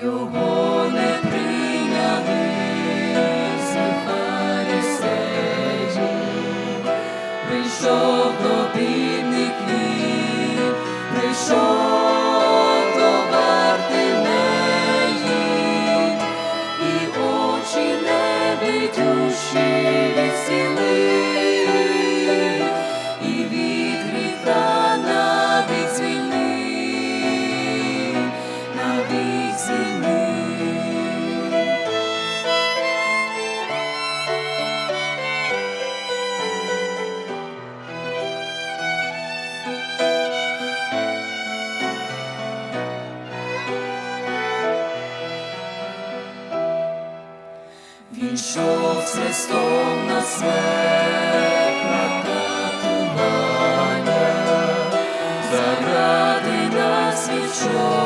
Його Ішов з Христом на смерть на катування, заради нас вічов.